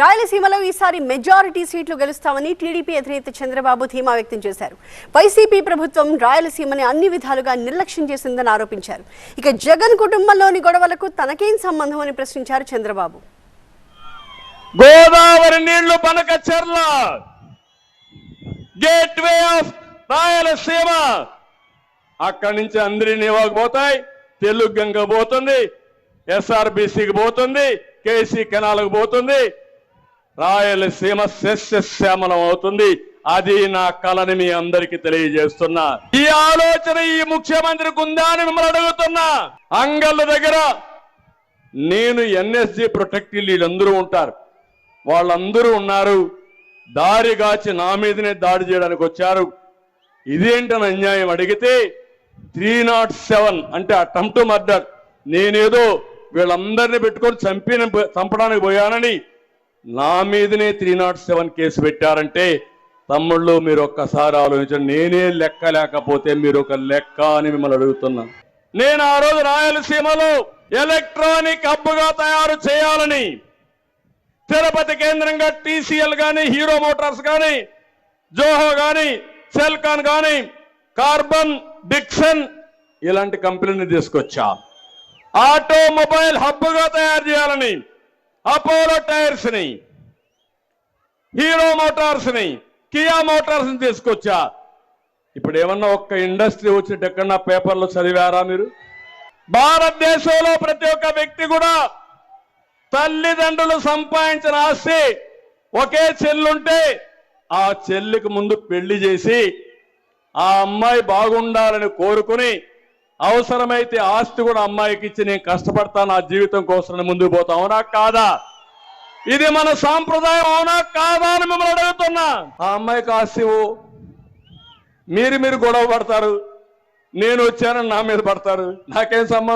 రాయలసీమలో ఈసారి మెజారిటీ సీట్లు గెలుస్తామని టీడీపీ అధినేత చంద్రబాబు ధీమా వ్యక్తం చేశారు. వైసీపీ ప్రభుత్వం రాయలసీమని అన్ని విధాలుగా నిర్లక్ష్యం చేసిందని ఆరోపించారు. ఇక జగన్ కుటుంబంలోని గొడవలకు తనకేం సంబంధం అని ప్రశ్నించారు చంద్రబాబు. గోదావరి నీళ్ళు Banakacherla gate way of Rayalaseema. అక్కడి నుంచి అందరి నివాకు పోతాయి. తెలుగు గంగ పోతుంది. ఎస్ఆర్బిసికి పోతుంది. కేసీ కెనాల్కి పోతుంది. రాయలసీమ సస్యశ్యామలం అవుతుంది అది నా కళని మీ అందరికీ తెలియజేస్తున్నా. ఈ ఆలోచన ఈ ముఖ్యమంత్రికి ఉందా అని మిమ్మల్ని అడుగుతున్నా. అంగళ్ళ దగ్గర నేను ఎన్ఎస్జి ప్రొటెక్టివ్ వీళ్ళందరూ ఉంటారు. వాళ్ళందరూ ఉన్నారు. దారిగాచి నా మీదనే దాడి చేయడానికి వచ్చారు. ఇదేంటని అన్యాయం అడిగితే త్రీ నాట్ సెవెన్ అంటే అటెంప్ట్ మర్డర్. నేనేదో వీళ్ళందరినీ పెట్టుకొని చంపిన చంపడానికి పోయానని నా మీదనే త్రీ నాట్ సెవెన్ కేసు పెట్టారంటే తమ్ముళ్ళు మీరు ఒక్కసారి ఆలోచించండి. నేనే లెక్క లేకపోతే మీరు ఒక లెక్క అని మిమ్మల్ని అడుగుతున్నా. నేను ఆ రోజు రాయలసీమలో ఎలక్ట్రానిక్ హబ్బుగా తయారు చేయాలని తిరుపతి కేంద్రంగా టీసీఎల్ గాని హీరో మోటార్స్ గాని జోహో గాని సెల్కాన్ గాని కార్బన్ డిక్సన్ ఇలాంటి కంపెనీని తీసుకొచ్చా. ఆటోమొబైల్ హబ్గా తయారు చేయాలని అపోలో టైర్స్ని హీరో మోటార్స్ని కియా మోటార్స్ని తీసుకొచ్చా? ఇప్పుడు ఏమన్నా ఒక్క ఇండస్ట్రీ వచ్చినట్టు ఎక్కడన్నా పేపర్లో చదివారా మీరు? భారతదేశంలో ప్రతి ఒక్క వ్యక్తి కూడా తల్లిదండ్రులు సంపాదించిన ఆస్తి ఒకే చెల్లుంటే ఆ చెల్లికి ముందు పెళ్ళి చేసి ఆ అమ్మాయి బాగుండాలని కోరుకుని అవసరమైతే ఆస్తి కూడా అమ్మాయికి ఇచ్చి నేను కష్టపడతాను నా జీవితం కోసం ముందుకు పోతా. అవునా కాదా? ఇది మన సాంప్రదాయం అవునా కాదా అని మిమ్మల్ని అడుగుతున్నా. ఆ అమ్మాయికి ఆస్తి మీరు మీరు గొడవ పడతారు. నేను వచ్చానని నా మీద పడతారు. నాకేం సంబంధం?